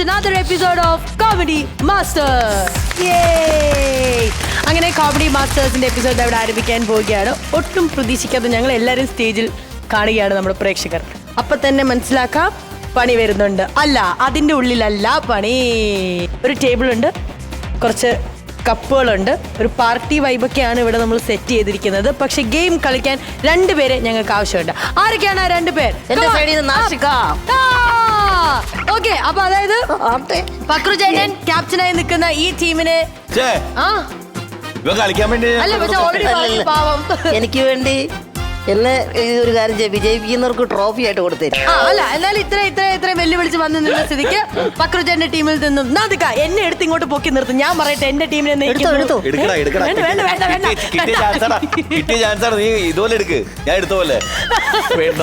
another episode of Comedy Masters. Yay! അങ്ങനെ comedy മാസ്റ്റേഴ്സിന്റെ episode അവിടെ ആരംഭിക്കാൻ പോവുകയാണ്. ഒട്ടും പ്രതീക്ഷിക്കാതെ ഞങ്ങൾ എല്ലാവരും സ്റ്റേജിൽ കാണുകയാണ് നമ്മുടെ പ്രേക്ഷകർ. അപ്പൊ തന്നെ മനസ്സിലാക്കാം പണി വരുന്നുണ്ട്. അല്ല അതിന്റെ ഉള്ളിലല്ല പണി. ഒരു ടേബിൾ ഉണ്ട് കുറച്ച് കപ്പുകളുണ്ട്. ഒരു പാർട്ടി വൈബൊക്കെയാണ് ഇവിടെ നമ്മൾ സെറ്റ് ചെയ്തിരിക്കുന്നത്. പക്ഷെ ഗെയിം കളിക്കാൻ രണ്ടുപേരെ ഞങ്ങൾക്ക് ആവശ്യമുണ്ട്. ആരൊക്കെയാണ് ആ രണ്ടുപേർ. ഓക്കെ അപ്പൊ അതായത്. പക്രു ജയൻ ക്യാപ്റ്റനായി നിൽക്കുന്ന ഈ ടീമിന് ഛേ, ആ? കളിക്കാൻ വേണ്ടി അല്ല പക്ഷെ ഓൾറെഡി പാവം. എനിക്ക് വേണ്ടി എന്നെ ഈ ഒരു കാര്യം ചെയ്യാം. വിജയിപ്പിക്കുന്നവർക്ക് ട്രോഫി ആയിട്ട് കൊടുത്തേരും. ആ അല്ല എന്നാലും ഇത്ര ഇത്ര ഇത്ര വെല്ലുവിളിച്ച് വന്ന് നിന്ന സ്ഥിതിക്ക് പക്രുജന്റെ ടീമിൽ നിന്നും നാദിക എന്നെ എടുത്ത് ഇങ്ങോട്ട് പൊക്കി നിർത്തും. ഞാൻ പറയട്ടെ എന്റെ ടീമിനെ. എടുത്തോ, എടുത്തോ. എടുക്കടാ എടുക്കടാ. വേണ്ട, വേണ്ട, വേണ്ട, വേണ്ട. കിട്ടിയ- കിട്ടിയ ചാൻസ് കിട്ടിയ ചാൻസ് നീ ഇതുപോലെ എടുക്ക്. ഞാൻ എടുത്ത പോലെ. വേണ്ട.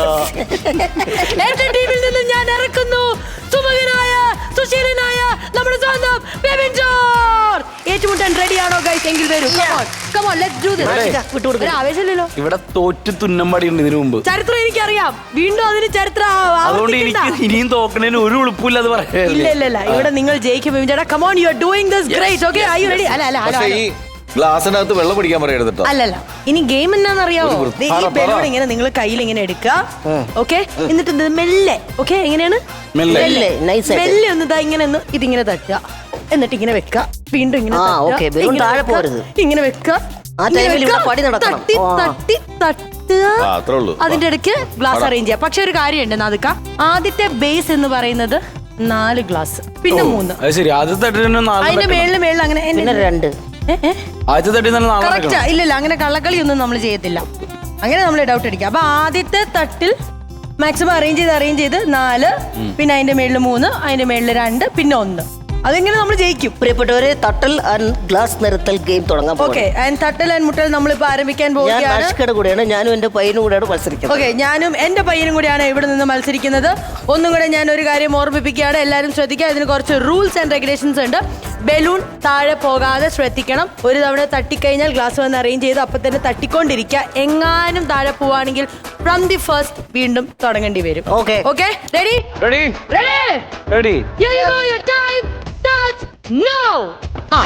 എന്റെ ടീമിൽ നിന്നും ഞാൻ ഇറക്കുന്നു. സുമകനായ സുശീലനായ നമ്മുടെ സ്വന്തം ബെബിൻ ഏറ്റുമുട്ടാൻ റെഡിയാണോ ഗൈസ് എങ്കിൽ വരൂ. Come on let's do. This ആവേശമില്ലല്ലോ ഇവിടെ തോറ്റ് തുന്നമ്പടി ഉണ്ട് ഇതിനു മുമ്പ്. ചരിത്രം എനിക്കറിയാം. വീണ്ടും അതിന് ചരിത്രം ആ- അതുകൊണ്ട് എനിക്ക് ഇനിയും തോക്കണേന് ഒരു ഉളുപ്പില്ല അത് ഇല്ല പറയാ ഇല്ല. ഇല്ല ഇവിടെ നിങ്ങൾ ജയിക്കും ചേട്ടാ come on you are doing this great okay are you ready അല്ല അല്ല ഈ ഗ്ലാസിനകത്ത് വെള്ളം പിടിക്കാൻ പറയരുത് അല്ലല്ല. ഇനി ഗെയിം എന്നാന്നറിയാവോ ഒരു ഈ. ബലൂൺ ഇങ്ങനെ നിങ്ങൾ കയ്യിൽ ഇങ്ങനെ എടുക്കുക ഓക്കെ എന്നിട്ട് ഇത് മെല്ലെ. ഓക്കെ എങ്ങനെയാണ്? മെല്ലെ. മെല്ലെ, nice ആയിട്ട്. മെല്ലെ ഒന്ന് ഇതാ ഇങ്ങനെ ഒന്ന് ഇതിങ്ങനെ തട്ടുക. എന്നിട്ട് ഇങ്ങനെ വെക്കുക. വീണ്ടും ഇങ്ങനെ ആ, തട്ടുക, okay. ബലൂൺ ഇങ്ങനെ താഴെ വെക്കുക. ഇങ്ങനെ വെക്കുക ആ ഇങ്ങനെ ടൈമിൽ ഇവിടെ വെക്കുക, പണി നടക്കണം. തട്ടി ആ. തട്ടി തട്ടുക ആ, അത്രേ ഉള്ളൂ. അതിന്റെ ഇടയ്ക്ക് ഗ്ലാസ് അറേഞ്ച് ചെയ്യാം പക്ഷെ ഒരു കാര്യമുണ്ട് നാദിക്ക ആദ്യത്തെ ബേസ് എന്ന് പറയുന്നത് നാല് ഗ്ലാസ് പിന്നെ മൂന്ന് അത് ശരി ആദ്യത്തെ തട്ടിന് നാളെ അതിന്റെ മേളിൽ മേളിൽ അങ്ങനെ പിന്നെ രണ്ട് ഏ, ഏ? ആദ്യത്തെ തട്ടി തന്നെ നാളെ കറക്റ്റ് നടക്കണം. അങ്ങനെ കള്ളക്കളി ഒന്നും നമ്മൾ ചെയ്യത്തില്ല അങ്ങനെ നമ്മൾ ഡൗട്ട് അടിക്കുക അപ്പൊ ആദ്യത്തെ തട്ടിൽ മാക്സിമം അറേഞ്ച് ചെയ്ത് അറേഞ്ച് ചെയ്ത് നാല് പിന്നെ അതിന്റെ മേളിൽ മൂന്ന് അതിന്റെ മേളിൽ രണ്ട് പിന്നെ ഒന്ന് അതെങ്ങനെ നമ്മൾ ജയിക്കും? പ്രിയപ്പെട്ടവരെ തട്ടൽ ആൻഡ് ഗ്ലാസ് നിരത്തൽ ഗെയിം തുടങ്ങാൻ ഓക്കെ ആൻഡ് തട്ടൽ ആൻഡ് മുട്ടൽ നമ്മൾ ഇപ്പൊ ആരംഭിക്കാൻ ഞാൻ പോവുകയാണ്. നാശിക്കയുടെ കൂടെയാണ്. ഞാനും എന്റെ പയ്യനും കൂടെയാണ് മത്സരിക്കുന്നത്. ഓക്കെ ഞാനും എന്റെ പയ്യനും കൂടിയാണ് ഇവിടെ നിന്ന് മത്സരിക്കുന്നത്. ഒന്നും കൂടെ ഞാൻ ഒരു കാര്യം ഓർമ്മിപ്പിക്കുകയാണ്. എല്ലാവരും ശ്രദ്ധിക്കുക ഇതിന് കുറച്ച് റൂൾസ് ആൻഡ് റെഗുലേഷൻസ് ഉണ്ട്. ബലൂൺ താഴെ പോകാതെ ശ്രദ്ധിക്കണം. ഒരു തവണ തട്ടിക്കഴിഞ്ഞാൽ ഗ്ലാസ് വന്ന് അറേഞ്ച് ചെയ്ത് അപ്പൊ തന്നെ തട്ടിക്കൊണ്ടിരിക്കുക. എങ്ങാനും താഴെ പോവാണെങ്കിൽ ഫ്രം ദി ഫസ്റ്റ് വീണ്ടും തുടങ്ങേണ്ടി വരും. Okay. Okay ready ready ready ready you time. ആ.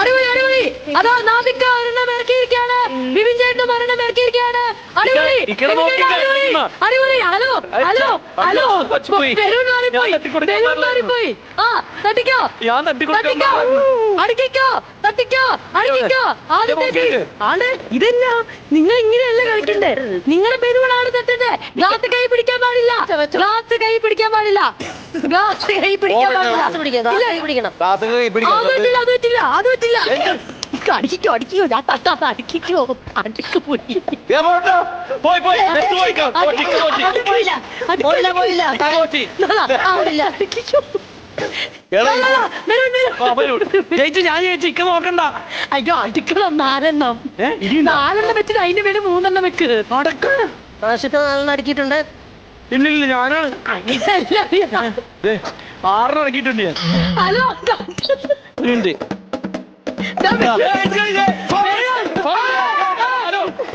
അടിപൊളി അടിപൊളി. അതാ നാദിക്ക അടിപൊളി. Hello hello hello. കൊച്ചുപോയി. ബലൂൺ മാറിപ്പോയി ഞാൻ ബലൂൺ മാറിപ്പോയി ആ തട്ടിക്കോ. ഞാൻ തട്ടിക്കോ. അടിക്കോ അടിക്കോ. ആണ് നിങ്ങൾ ഇങ്ങനെയല്ല കളിക്കണ്ടേ? നിങ്ങളുടെ ബലൂണാണ് തട്ടണ്ടേ? ഗ്ലാസ് കൈ പിടിക്കാൻ പാടില്ല. ഗ്ലാസ് കൈ പിടിക്കാൻ പാടില്ല. ഗ്ലാസ് കൈ പിടിക്കാൻ പാടില്ല. അത് പറ്റില്ല അത് പറ്റില്ല അത് പറ്റില്ല. അടിക്കോ അടിക്കോ ഞാൻ തട്ടാത്ത അടിക്കോ. അടിക്കു. പോയി അയ്യോ അടിക്കണം? നാലെണ്ണം? നാലെണ്ണം വെച്ചിട്ട് മൂന്നെണ്ണം വെക്ക്. നാലെണ്ണം ഞാനാണ്. ആറെണ്ണം ഞാൻ. ഹലോ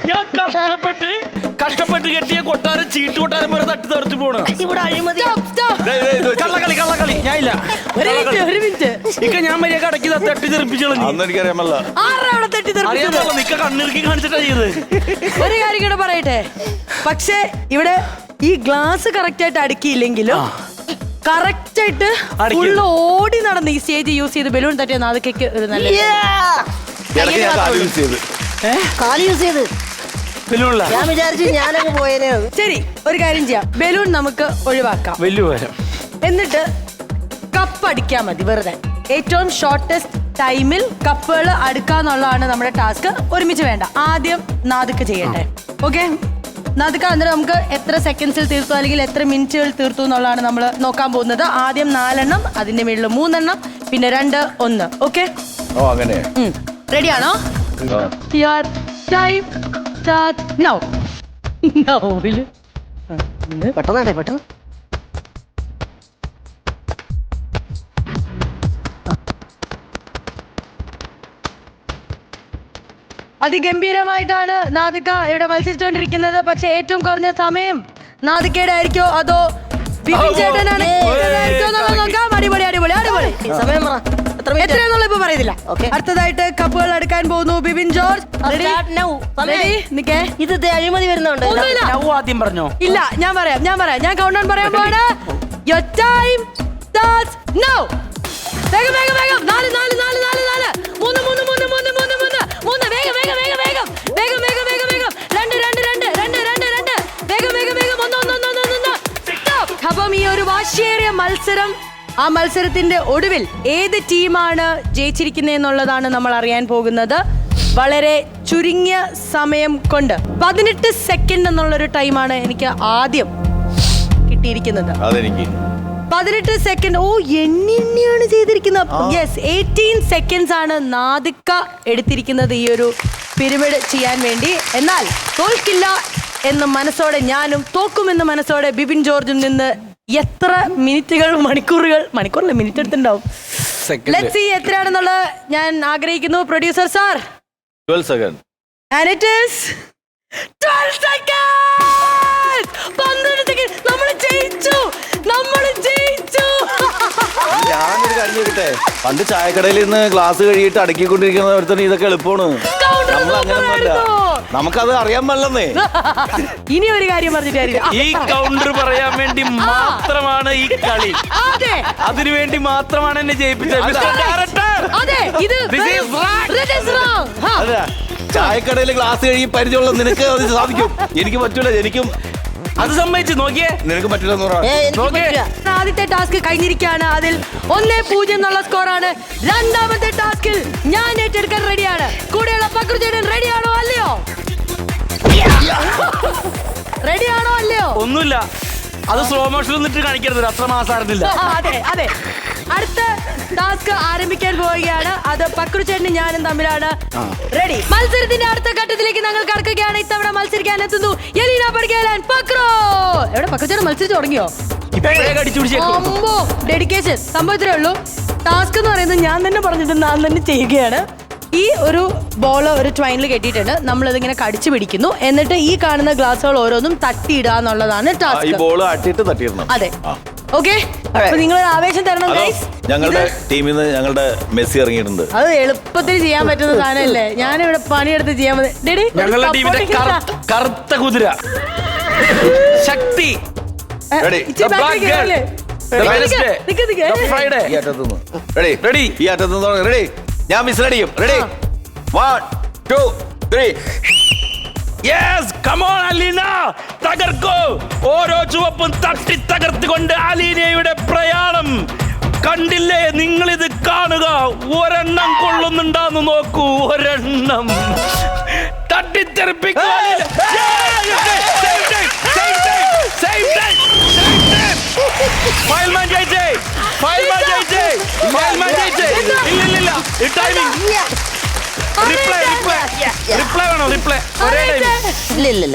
ഞാൻ കഷ്ടപ്പെട്ട് കഷ്ടപ്പെട്ട് കെട്ടിയ കൊട്ടാരം ചീട്ട് കൊട്ടാരം വരെ തട്ടി തെറിച്ച് പോണ്. ഇവിടെ അഴിമതി. കള്ളക്കളി കള്ളക്കളി. ഞാൻ ഇല്ല ഒരു മിനിറ്റ് ഒരു മിനിറ്റ്. ഇക്ക ഞാൻ മര്യാദ അടക്കി തട്ടി തെറിപ്പിച്ചു അന്ന് എനിക്കറിയാമല്ല. തെറിപ്പിച്ചത്? പാടില്ല നിക്ക കണ്ണിറുക്കി കാണിച്ചിട്ടാ ചെയ്തത്. ഒരു കാര്യം കൂടെ പറയട്ടെ. പക്ഷേ ഇവിടെ ഈ ഗ്ലാസ് കറക്റ്റ് ആയിട്ട് അടുക്കിയില്ലെങ്കിലും കറക്റ്റ് ആയിട്ട് അടിക്കും. ഫുള്ള് ഓടി നടന്ന് ഈ സ്റ്റേജ് യൂസ് ചെയ്ത് ബലൂൺ തട്ടിയ നാദക്കയ്ക്ക് ഒരു നല്ല ഇടയ്ക്ക് ഞാൻ കാൽ യൂസ് ചെയ്ത്. കാൽ യൂസ് ചെയ്ത്. വെല്ലുവിള ഞാൻ വിചാരിച്ചു ഞാനങ്ങ് പോയേനെ ശരി ഒരു കാര്യം ചെയ്യാം. ബലൂൺ നമുക്ക് ഒഴിവാക്കാം. എന്നിട്ട് കപ്പ് അടിക്കാൻ മതി വെറുതെ. ഏറ്റവും ഷോർട്ടസ്റ്റ് ടൈമിൽ കപ്പുകൾ അടുക്കാന്നുള്ളതാണ് നമ്മുടെ ടാസ്ക് ഒരുമിച്ച് വേണ്ട. ആദ്യം നാദിക്ക് ചെയ്യട്ടെ. ഓക്കെ നാദിക്ക അന്നേരം നമുക്ക് എത്ര സെക്കൻഡ്സിൽ തീർത്തു? അല്ലെങ്കിൽ എത്ര മിനിറ്റുകൾ തീർത്തു എന്നുള്ളതാണ് നമ്മൾ നോക്കാൻ പോകുന്നത്. ആദ്യം നാലെണ്ണം അതിന്റെ മുകളിൽ മൂന്നെണ്ണം പിന്നെ രണ്ട് ഒന്ന്. ഓക്കെ ഓ അങ്ങനെ. റെഡിയാണോ ആ. യുവർ ടൈം നൗ നോ പെട്ടെന്നാട്ടെ പെട്ടെന്ന്? അതിഗംഭീരമായിട്ടാണ് നാദിക ഇവിടെ മത്സരിച്ചുകൊണ്ടിരിക്കുന്നത്. പക്ഷെ ഏറ്റവും കുറഞ്ഞ സമയം നാദികയുടെ ആയിരിക്കോ അതോ ബിപിൻ ചേട്ടനാണ്? നോക്കാം. അടിപൊളി അടിപൊളി അടിപൊളി. സമയം പറ. എത്രയാന്നുള്ള ഇപ്പൊ പറയുന്നില്ല Okay. അടുത്തതായിട്ട് കപ്പുകൾ എടുക്കാൻ പോകുന്നു ബിബിൻ ജോർജ്. ഇത് ദേ അഴിമതി വരുന്നുണ്ട്. ആദ്യം പറഞ്ഞോ? ഇല്ല ഞാൻ പറയാം ഞാൻ പറയാം. ഞാൻ കൗണ്ട് ഡൗൺ പറയാൻ പോവാണ്. യുവർ ടൈം സ്റ്റാർട്ട്സ് നൗ വേഗം വേഗം വേഗം. നാല് നാല് നാല് നാല്. അപ്പം ഈ ഒരു വാശിയേറിയ മത്സരം ആ മത്സരത്തിന്റെ ഒടുവിൽ ഏത് ടീമാണ് ജയിച്ചിരിക്കുന്നത് എന്നുള്ളതാണ് നമ്മൾ അറിയാൻ പോകുന്നത്. വളരെ ചുരുങ്ങിയ സമയം കൊണ്ട് പതിനെട്ട് സെക്കൻഡ് എന്നുള്ളൊരു ടൈമാണ് എനിക്ക് ആദ്യം കിട്ടിയിരിക്കുന്നത്. പതിനെട്ട് സെക്കൻഡ് ഓ എണ്ണി എണ്ണിയാണ് ചെയ്തിരിക്കുന്നത് യെസ് എയ്റ്റീൻ സെക്കൻഡ്സ് ആണ് നാദിക്ക എടുത്തിരിക്കുന്നത് ഈ ഒരു പിരമിഡ് ചെയ്യാൻ വേണ്ടി. എന്നാൽ തോൽക്കില്ല എന്ന മനസ്സോടെ ഞാനും തോക്കുമെന്ന മനസ്സോടെ ബിപിൻ ജോർജും നിന്ന് എത്ര മിനിറ്റുകൾ മണിക്കൂറുകൾ മണിക്കൂറില്ല മിനിറ്റ് എടുത്തിട്ടുണ്ടാവും. സി എത്രയാണെന്നുള്ള ഞാൻ ആഗ്രഹിക്കുന്നു producer sir twelve second And it is 12 seconds! പന്ത്രണ്ട് സെക്കൻഡ് നമ്മൾ ജയിച്ചു. നമ്മൾ ജയിച്ചു. ഞാനൊരു കാര്യം ചോദിക്കട്ടെ? പണ്ട് ചായക്കടയിൽ നിന്ന് ഗ്ലാസ് കഴുകിയിട്ട് അടുക്കിക്കൊണ്ടിരിക്കുന്ന ഒരുത്തന് ഇതൊക്കെ എളുപ്പമാണ്. നമുക്കത് അറിയാൻ പാടില്ലെന്നേ. ഇനി ഒരു കാര്യം പറഞ്ഞിട്ടായിരിക്കും. ഈ കൗണ്ടർ പറയാൻ വേണ്ടി മാത്രമാണ് ഈ കളി. അതിനു വേണ്ടി മാത്രമാണ് എന്നെ ജയിപ്പിച്ചത്. ചായക്കടയിൽ ഗ്ലാസ് കഴുകി പരിചയമുള്ള നിനക്ക് അത് സാധിക്കും. എനിക്ക് പറ്റൂല. എനിക്കും അത് സമ്മതിച്ച് നോക്കിയേ. നിനക്ക് പറ്റില്ല ആദ്യത്തെ ടാസ്ക് കഴിഞ്ഞിരിക്കുകയാണ്. അതിൽ ഒന്നേ പൂജ്യം എന്നുള്ള സ്കോറാണ്. രണ്ടാമത്തെ ടാസ്കിൽ ഞാൻ ഏറ്റെടുക്കാൻ റെഡിയാണ്. കൂടെയുള്ള പക്രുചേട്ടൻ റെഡിയാണോ അല്ലയോ? റെഡിയാണോ അല്ലയോ? ഒന്നുമില്ല. അത് സ്ലോ മോഷൻ എന്നിട്ട് കാണിക്കരുത്. അത്ര മാസായിരുന്നില്ല. അതെ അതെ. അടുത്ത ടാസ്ക് ആരംഭിക്കാൻ പോവുകയാണ്. അത് പക്രു ചേട്ടനും ഞാനും തമ്മിലാണ്. റെഡി മത്സരത്തിന്റെ അടുത്ത ഘട്ടത്തിലേക്ക് ഞങ്ങൾ കടക്കുകയാണ്. ഇത്തവണ മത്സരിക്കാൻ എത്തുന്നു. എലീന പഠിക്കാൻ പക്രോ! എവിടെ പക്രു ചേട്ടൻ മത്സരിച്ചു തുടങ്ങിയോ? ഡെഡിക്കേഷൻ സംഭവത്തിലേ ഉള്ളൂ. ടാസ്ക് എന്ന് പറയുന്നത് ഞാൻ തന്നെ പറഞ്ഞിട്ട് ഞാൻ തന്നെ ചെയ്യുകയാണ്. ഈ ഒരു ബോൾ ഒരു ട്വൈനിൽ കെട്ടിയിട്ടുണ്ട് നമ്മൾ ഇതിങ്ങനെ കടിച്ചു പിടിക്കുന്നു എന്നിട്ട് ഈ കാണുന്ന ഗ്ലാസുകൾ ഓരോന്നും തട്ടിയിടുക എന്നുള്ളതാണ് ഈ ടാസ്ക് ബോൾ ആട്ടിയിട്ട് തട്ടിയിടണം അതെ ആ. ഓക്കെ നിങ്ങൾ ഒരു ആവേശം തരണം അതോ ഗൈസ് ഞങ്ങളുടെ ടീമിൽ നിന്ന് ഞങ്ങളുടെ മെസ്സി ഇറങ്ങിയിട്ടുണ്ട് അത് എളുപ്പത്തിൽ ചെയ്യാൻ പറ്റുന്ന സാധനമല്ലേ ഞാനിവിടെ പണിയെടുത്ത് ചെയ്യാൻ മതി ഡെഡി, ഒരു ഞങ്ങളുടെ ടീമിന്റെ supporting കറുത്ത- കറുത്ത കുതിര ശക്തി ഏ, Ready. ഇച്ചിരി The black back girl. നിൽക്കല്ലേ? The നിക്ക്, Wednesday. Nick, Nick. The Friday. ഈ അറ്റത്തുനിന്ന് റെഡി Ready. ഈ അറ്റത്തുനിന്ന് റെഡി ഞാൻ മിസ് അടിക്കും ready. One two three yes come on Aleena. തകർക്കോ. ഓരോ ചുവപ്പും തട്ടി തകർത്തുകൊണ്ട് അലീനയുടെ പ്രയാണം കണ്ടില്ലേ? നിങ്ങൾ ഇത് കാണുക. ഒരെണ്ണം കൊള്ളുന്നുണ്ടാന്ന് നോക്കൂ. ഒരെണ്ണം തട്ടിത്തെറിപ്പിക്കുക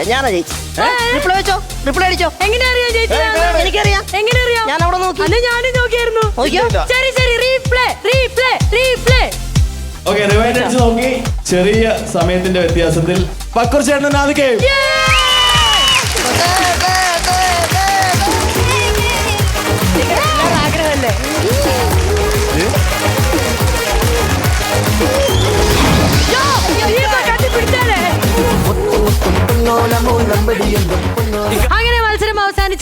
ഞാനാ റിപ്ലൈ വെച്ചോ? റിപ്ലൈ അടിച്ചോ? എങ്ങനെ അറിയാം ചേച്ചി എനിക്കറിയാം. എങ്ങനെ അറിയാം ഞാൻ അവിടെ നോക്കി. ഞാനും നോക്കിയായിരുന്നു. നോക്കിയോ? ശരി ശരി replay replay replay okay rewind അടിച്ച് നോക്കി. ചെറിയ സമയത്തിന്റെ വ്യത്യാസത്തിൽ പക്കൂർ ചേട്ടൻ ആദ്യം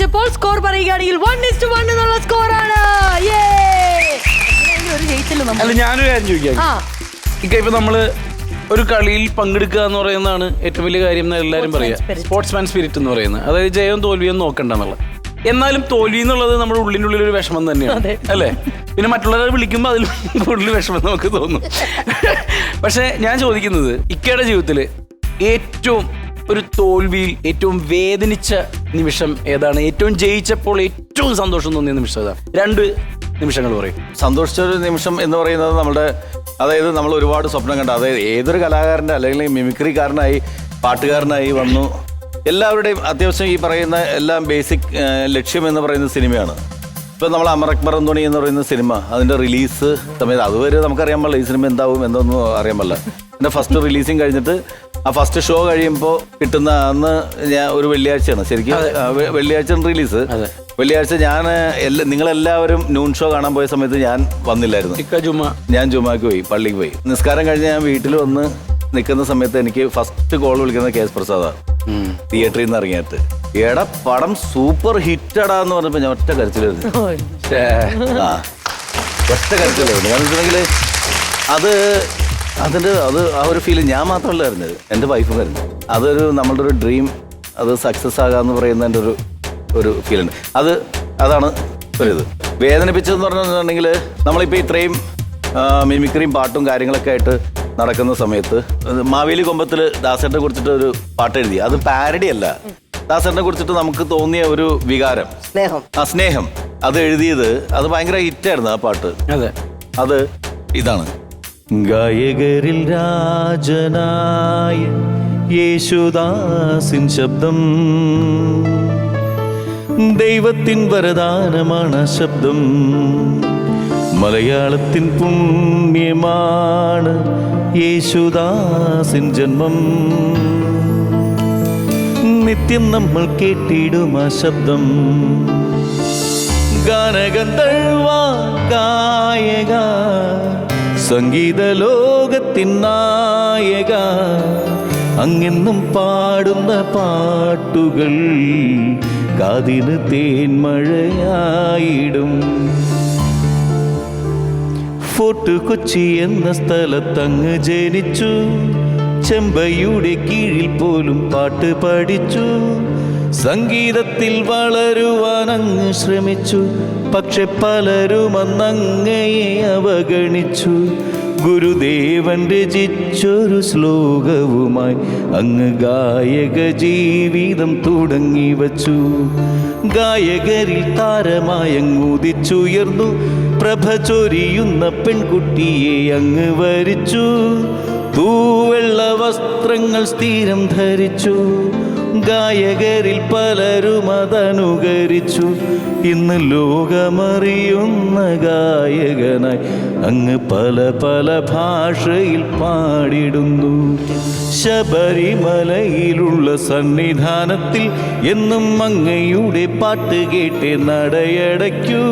അവസാനിച്ചപ്പോൾ സ്കോർ പറയുകയാണെങ്കിൽ വൺ ഇസ് വൺ എന്നുള്ള സ്കോറാണ് ഒരു ജയിച്ചല്ലോ നമ്മൾ? അല്ല ഞാനൊരു കാര്യം ചോദിക്കാം. ആ. ഇക്ക ഇപ്പൊ നമ്മൾ ഒരു കളിയിൽ പങ്കെടുക്കുക എന്ന് പറയുന്നതാണ് ഏറ്റവും വലിയ കാര്യം എന്ന് എല്ലാവരും പറയുക Sportsman spirit. സ്പോർട്സ്മാൻ സ്പിരിറ്റ് എന്ന് പറയുന്നത്. അതായത് ജയവും തോൽവിയും നോക്കണ്ട എന്നുള്ളത്. എന്നാലും തോൽവി എന്നുള്ളത് നമ്മുടെ ഉള്ളിനുള്ളിൽ ഒരു വിഷമം തന്നെയാണ്. അല്ലെ അല്ലേ? പിന്നെ മറ്റുള്ളവരെ വിളിക്കുമ്പോൾ അതിൽ കൂടുതൽ വിഷമം നമുക്ക് തോന്നും. പക്ഷെ ഞാൻ ചോദിക്കുന്നത് ഇക്കയുടെ ജീവിതത്തിൽ ഏറ്റവും ഒരു തോൽവിയിൽ ഏറ്റവും വേദനിച്ച നിമിഷം ഏതാണ്? ഏറ്റവും ജയിച്ചപ്പോൾ ഏറ്റവും സന്തോഷം തോന്നിയ നിമിഷം ഏതാണ് രണ്ട് നിമിഷങ്ങൾ പറയും. സന്തോഷിച്ച ഒരു നിമിഷം എന്ന് പറയുന്നത് നമ്മുടെ അതായത് നമ്മൾ ഒരുപാട് സ്വപ്നം കണ്ട അതായത് ഏതൊരു കലാകാരന്റെ അല്ലെങ്കിൽ മിമിക്രിക്കാരനായി പാട്ടുകാരനായി വന്നു. എല്ലാവരുടെയും അത്യാവശ്യം ഈ പറയുന്ന എല്ലാം ബേസിക് ലക്ഷ്യം എന്ന് പറയുന്ന സിനിമയാണ്. ഇപ്പം നമ്മൾ അമർ അക്ബർ അന്തോണി എന്ന് പറയുന്ന സിനിമ അതിന്റെ റിലീസ് സമയത്ത് അതുവരെ നമുക്കറിയാൻ പാടില്ല ഈ സിനിമ എന്താവും എന്തൊന്നും അറിയാൻ പാടില്ല. എന്റെ ഫസ്റ്റ് റിലീസിങ് കഴിഞ്ഞിട്ട് ആ ഫസ്റ്റ് ഷോ കഴിയുമ്പോൾ കിട്ടുന്ന അന്ന് ഞാൻ ഒരു വെള്ളിയാഴ്ചയാണ്. ശരിക്കും വെള്ളിയാഴ്ച റിലീസ് വെള്ളിയാഴ്ച ഞാൻ എല്ലാ നിങ്ങളെല്ലാവരും നൂൺ ഷോ കാണാൻ പോയ സമയത്ത് ഞാൻ വന്നില്ലായിരുന്നു. ചുമ്മാ ഞാൻ ജുമാക്ക് പോയി പള്ളിക്ക് പോയി. നിസ്കാരം കഴിഞ്ഞ് ഞാൻ വീട്ടിൽ വന്ന് നിൽക്കുന്ന സമയത്ത് എനിക്ക് ഫസ്റ്റ് കോൾ വിളിക്കുന്നത് കെ എസ് പ്രസാദാ തിയേറ്ററിൽ നിന്ന് ഇറങ്ങിയിട്ട്. എടാ പടം സൂപ്പർ ഹിറ്റടാ എന്ന് പറഞ്ഞപ്പോ ഞാൻ ഒറ്റ കരച്ചിലായിരുന്നു ഒറ്റ കരച്ചിലായിരുന്നു കാരണം വെച്ചിട്ടുണ്ടെങ്കിൽ അത് അതിന്റെ അത് ആ ഒരു ഫീൽ ഞാൻ മാത്രമല്ല അറിഞ്ഞത്. എന്റെ വൈഫ് കരുന്നത് അതൊരു നമ്മളുടെ ഒരു ഡ്രീം അത് സക്സസ് ആകാന്ന് പറയുന്നതിന്റെ ഒരു ഒരു ഫീലുണ്ട് ഉണ്ട്. അത് അതാണ് ഒരു ഇത്. വേദനിപ്പിച്ചതെന്ന് പറഞ്ഞിട്ടുണ്ടെങ്കിൽ നമ്മളിപ്പോൾ ഇത്രയും മിമിക്രിയും പാട്ടും കാര്യങ്ങളൊക്കെ ആയിട്ട് നടക്കുന്ന സമയത്ത് മാവേലി കൊമ്പത്തിൽ ദാസേട്ടനെ കുറിച്ചിട്ട് ഒരു പാട്ട് എഴുതി. അത് പാരഡി അല്ല. ദാസേട്ടനെ കുറിച്ചിട്ട് നമുക്ക് തോന്നിയ ഒരു വികാരം. സ്നേഹം. ആ സ്നേഹം. അത് എഴുതിയത് അത് ഭയങ്കര ഹിറ്റായിരുന്നു ആ പാട്ട്. അതെ. അത് ഇതാണ്. ഗായകരിൽ രാജനായ യേശുദാസിൻ ശബ്ദം. ദൈവത്തിൻ വരദാനമാണ് ശബ്ദം. മലയാളത്തിൻ പുണ്യമാണ് യേശുദാസിൻ ജന്മം. നിത്യം നമ്മൾ കേട്ടിടും ആ ശബ്ദം. ഗാനഗന്ധർവ ഗായക സംഗീത ലോകത്തിൻ നായക അങ്ങെന്നും പാടുന്ന പാട്ടുകൾ കാതിന് തേന്മഴയായിടും ഫോർട്ട് കൊച്ചി എന്ന സ്ഥലത്തങ്ങ് ജനിച്ചു. ചെമ്പയുടെ കീഴിൽ പോലും പാട്ട് പഠിച്ചു. സംഗീതത്തിൽ വളരുവാൻ അങ്ങ് ശ്രമിച്ചു. പക്ഷെ പലരും അന്നങ്ങയെ അവഗണിച്ചു. ഗുരുദേവൻ രചിച്ചൊരു ശ്ലോകവുമായി അങ്ങ് ഗായക ജീവിതം തുടങ്ങി വച്ചു. ഗായകരിൽ താരമായങ്ങുദിച്ചുയർന്നു പ്രഭ ചൊരിയുന്ന പെൺകുട്ടിയെ അങ്ങ് വരിച്ചു. തൂവെള്ള വസ്ത്രങ്ങൾ സ്ഥിരം ധരിച്ചു. ഗായകരിൽ പലരും അതനുകരിച്ചു. ഇന്ന് ലോകമറിയുന്ന ഗായകനായി അങ്ങ് പല പല ഭാഷയിൽ പാടിടുന്നു. ശബരിമലയിലുള്ള സന്നിധാനത്തിൽ എന്നും അങ്ങയുടെ പാട്ട് കേട്ട് നടയടയ്ക്കൂ.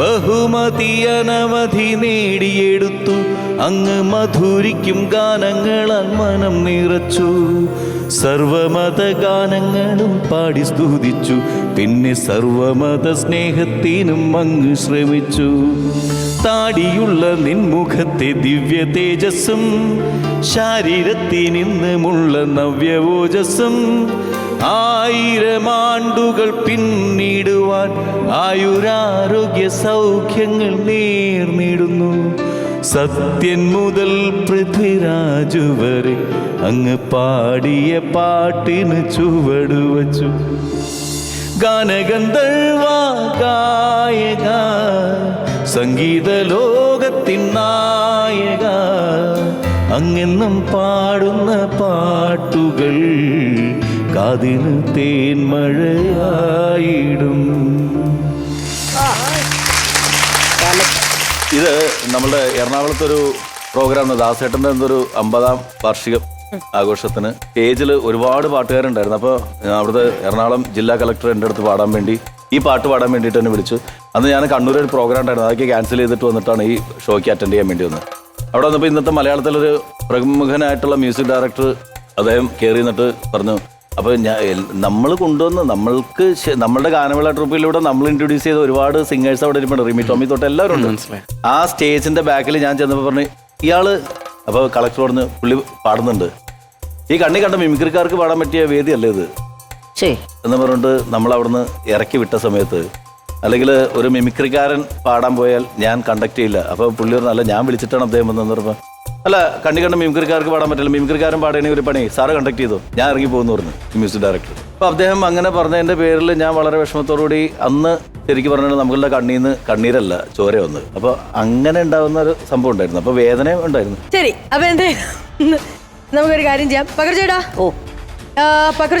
ബഹുമതി അനവധി നേടിയെടുത്തു. അങ്ങ് മധുരിക്കും ഗാനങ്ങൾ മനം നിറച്ചു. സർവമത ഗാനങ്ങളും പാടി സ്തുതിച്ചു. പിന്നെ സർവമത സ്നേഹത്തിനും അങ്ങ് ശ്രമിച്ചു. താടിയുള്ള നിൻമുഖത്തെ ദിവ്യ തേജസ്സും ശാരീരത്തിനിന്നുമുള്ള നവ്യവോജസ്സും ആയിരം ആണ്ടുകൾ പിന്നിടുവാൻ ആയുരാരോഗ്യ സൗഖ്യങ്ങൾ നേർന്നിടുന്നു സത്യൻ മുതൽ പൃഥ്വിരാജു വരെ അങ്ങ് പാടിയ പാട്ടിന് ചുവടുവച്ചു ഗാനഗന്ധർവ ഗായക സംഗീത ലോകത്തിൻ നായക അങ്ങെന്നും പാടുന്ന പാട്ടുകൾ കാതിന് തേന്മഴയായിടും ഇത് നമ്മുടെ എറണാകുളത്ത് ഒരു പ്രോഗ്രാം ദാസേട്ടന്റെ എന്തൊരു അമ്പതാം വാർഷികം ആഘോഷത്തിന്. സ്റ്റേജിൽ ഒരുപാട് പാട്ടുകാരുണ്ടായിരുന്നു. അപ്പോൾ അവിടുത്തെ എറണാകുളം ജില്ലാ കളക്ടർ എന്റെ അടുത്ത് പാടാൻ വേണ്ടി ഈ പാട്ട് പാടാൻ വേണ്ടിയിട്ട് എന്നെ വിളിച്ചു. അന്ന് ഞാൻ കണ്ണൂർ ഒരു പ്രോഗ്രാം ഉണ്ടായിരുന്നു. അതൊക്കെ ക്യാൻസൽ ചെയ്തിട്ട് വന്നിട്ടാണ് ഈ ഷോയ്ക്ക് അറ്റൻഡ് ചെയ്യാൻ വേണ്ടി വന്നത്. അവിടെ വന്നപ്പോൾ ഇന്നത്തെ മലയാളത്തിലൊരു പ്രമുഖനായിട്ടുള്ള മ്യൂസിക് ഡയറക്ടർ അദ്ദേഹം കയറി നിന്നിട്ട് പറഞ്ഞു അപ്പോൾ ഞാൻ നമ്മൾ കൊണ്ടുവന്ന് നമ്മൾക്ക് നമ്മളുടെ ഗാനമേള ട്രൂപ്പിലൂടെ നമ്മൾ ഇൻട്രൊഡ്യൂസ് ചെയ്ത ഒരുപാട് സിംഗേഴ്സ് അവിടെ ഇരിപ്പുണ്ട്. റിമി ടോമി തൊട്ട് എല്ലാവരും ഉണ്ട്. മനസ്സിലായി. ആ സ്റ്റേജിന്റെ ബാക്കിൽ ഞാൻ ചെന്നപ്പോൾ പറഞ്ഞു ഇയാൾ അപ്പോൾ കളക്ടർ പറഞ്ഞ് പുള്ളി പാടുന്നുണ്ട്. ഈ കണ്ണി കണ്ട മിമിക്രിക്കാർക്ക് പാടാൻ പറ്റിയ വേദിയല്ലേ ഇത്? എന്ന് പറഞ്ഞിട്ട് നമ്മൾ അവിടുന്ന് ഇറക്കി വിട്ട സമയത്ത് അല്ലെങ്കിൽ ഒരു മിമിക്രിക്കാരൻ പാടാൻ പോയാൽ ഞാൻ കണ്ടക്ട് ചെയ്യില്ല. അപ്പോൾ പുള്ളി പറഞ്ഞു അല്ല ഞാൻ വിളിച്ചിട്ടാണ് അദ്ദേഹം വന്നതെന്ന് പറഞ്ഞപ്പോൾ അല്ല കണ്ണി കണ്ട മിമിക്രിക്കാർക്ക് പാടാൻ പറ്റില്ല. മിമിക്രിക്കാരൻ പാടേണ്ട ഒരു പണി. സാറ് കണ്ടക്ട് ചെയ്തു. ഞാൻ ഇറങ്ങി പോകുന്നു പറഞ്ഞു മ്യൂസിക് ഡയറക്ടർ അപ്പോൾ അദ്ദേഹം അങ്ങനെ പറഞ്ഞതിന്റെ പേരിൽ ഞാൻ വളരെ വിഷമത്തോടുകൂടി അന്ന് ശരിക്കും പറഞ്ഞാൽ നമ്മളുടെ കണ്ണീന്ന്? കണ്ണീരല്ല ചോര വന്ന് അപ്പോൾ അങ്ങനെ ഉണ്ടാകുന്ന ഒരു സംഭവം ഉണ്ടായിരുന്നു. അപ്പോൾ വേദന ഉണ്ടായിരുന്നു. ശരി അപ്പൊ എന്തേ? നമുക്കൊരു കാര്യം ചെയ്യാം. പകർച്ചേടാ ഓ. ആ, പകർ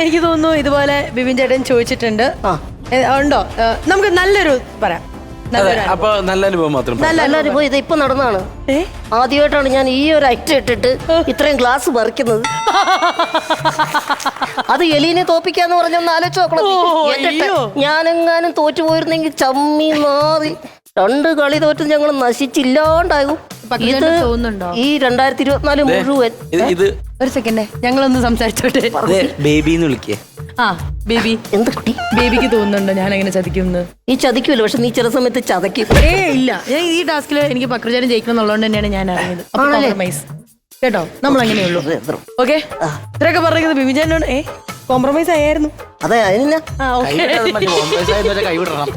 എനിക്ക് തോന്നുന്നു ഇതുപോലെ ബിബിൻ ചേട്ടൻ ചോദിച്ചിട്ടുണ്ട്. ഏ, ഉണ്ടോ? നമുക്ക് നല്ലൊരു പറയാം. അപ്പൊ നല്ല അനുഭവം മാത്രം നല്ല അനുഭവം. ഇത് ഇപ്പൊ നടന്നാണ്? ആദ്യമായിട്ടാണ് ഞാൻ ഈ ഒരു ഐറ്റം ഇട്ടിട്ട് ഇത്രയും ഗ്ലാസ് പറിക്കുന്നത്. അത് എലീനെ തോപ്പിക്കാന്ന് പറഞ്ഞൊന്ന് ആലോചിച്ച് നോക്കണം. ഞാനെങ്ങാനും തോറ്റു പോയിരുന്നെങ്കിൽ ചമ്മി മാറി. രണ്ട് കളി തോറ്റ് ഞങ്ങൾ നശിച്ചില്ലാണ്ടാകും. ഇത് തോന്നുന്നുണ്ടോ? ഈ രണ്ടായിരത്തി ഇരുപത്തിനാല് മുഴുവൻ ഇത് ഇത് ഒരു സെക്കൻഡ് ഞങ്ങളൊന്ന് സംസാരിച്ചോട്ടെ. ബേബി എന്ന് വിളിക്കേ. ആ ബേബി. എന്ത് കുട്ടി? ബേബിക്ക് തോന്നുന്നുണ്ടോ ഞാൻ അങ്ങനെ ചതിക്കുന്നു നീ ചതിക്കൂല പക്ഷെ നീ ചില സമയത്ത് ചതയ്ക്കും. ഏ ഇല്ല. ഞാൻ ഈ ടാസ്കിൽ എനിക്ക് പക്രചാരം ജയിക്കണം എന്നുള്ളതുകൊണ്ട് തന്നെയാണ് ഞാൻ അറിയുന്നത്. അപ്പൊ ആണല്ലേ? compromise. കേട്ടോ? നമ്മൾ അങ്ങനെയുള്ളൂ. ഓക്കെ? ഇത്രയൊക്കെ പറയുന്നത് ബിബിചാനോട് ഏ കോംപ്രമൈസ് ആയിരുന്നു അതെ അതിനാ ആ ഓക്കെ. കൈവിടണം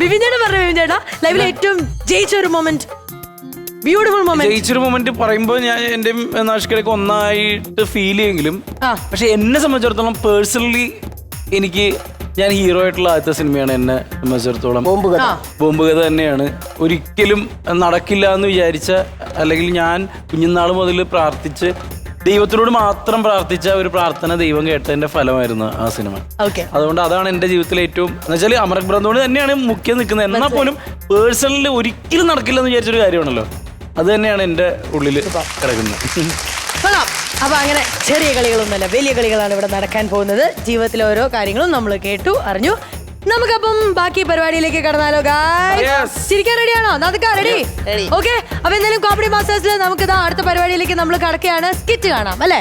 ബിബിൻ ചേട്ടൻ പറഞ്ഞു ബിബിൻ ചേട്ടാ? ലൈഫിലെ ഏറ്റവും ജയിച്ച ഒരു മൊമെന്റ് ബ്യൂട്ടിഫുൾ മൊമെന്റ് ജയിച്ചൊരു മൊമെന്റ് പറയുമ്പോൾ ഞാൻ എന്റെ നാഷിക്കടക്ക് ഒന്നായിട്ട് ഫീൽ ചെയ്യെങ്കിലും ആ. പക്ഷെ എന്നെ സംബന്ധിച്ചിടത്തോളം പേഴ്സണലി എനിക്ക് ഞാൻ ഹീറോ ആയിട്ടുള്ള ആദ്യത്തെ സിനിമയാണ് എന്നെ സംബന്ധിച്ചിടത്തോളം. ബോംബ് കഥ. ആ. ബോംബ് കഥ തന്നെയാണ്. ഒരിക്കലും നടക്കില്ല എന്ന് വിചാരിച്ച അല്ലെങ്കിൽ ഞാൻ കുഞ്ഞുനാൾ മുതൽ പ്രാർത്ഥിച്ച് ദൈവത്തിനോട് മാത്രം പ്രാർത്ഥിച്ച ഒരു പ്രാർത്ഥന ദൈവം കേട്ടതിന്റെ ഫലമായിരുന്നു ആ സിനിമ. ഓക്കെ അതുകൊണ്ട് അതാണ് എന്റെ ജീവിതത്തിലെ ഏറ്റവും എന്ന് വെച്ചാൽ അമരക് ബ്രന്ദോട് തന്നെയാണ് മുഖ്യം നിൽക്കുന്നത്. എന്നാൽ പോലും പേഴ്സണലിൽ ഒരിക്കലും നടക്കില്ല എന്ന് വിചാരിച്ചൊരു കാര്യമാണല്ലോ. അത് തന്നെയാണ് എന്റെ ഉള്ളിൽ കിടക്കുന്നത്. കൊള്ളാം. അപ്പൊ അങ്ങനെ ചെറിയ കളികളൊന്നുമല്ല വലിയ കളികളാണ് ഇവിടെ നടക്കാൻ പോകുന്നത്. ജീവിതത്തിലെ ഓരോ കാര്യങ്ങളും നമ്മൾ കേട്ടു അറിഞ്ഞു. നമുക്കപ്പം ബാക്കി പരിപാടിയിലേക്ക് കടന്നാലോ? Yes. ചിരിക്കാൻ റെഡിയാണോ നടക്കാൻ റെഡി Ready. ഓക്കെ അപ്പൊ എന്തായാലും കോമഡി മാസ്റ്റേഴ്സിൽ നമുക്ക് ഇതാ അടുത്ത പരിപാടിയിലേക്ക് നമ്മൾ കടക്കുകയാണ്. സ്കിറ്റ് കാണാം അല്ലേ?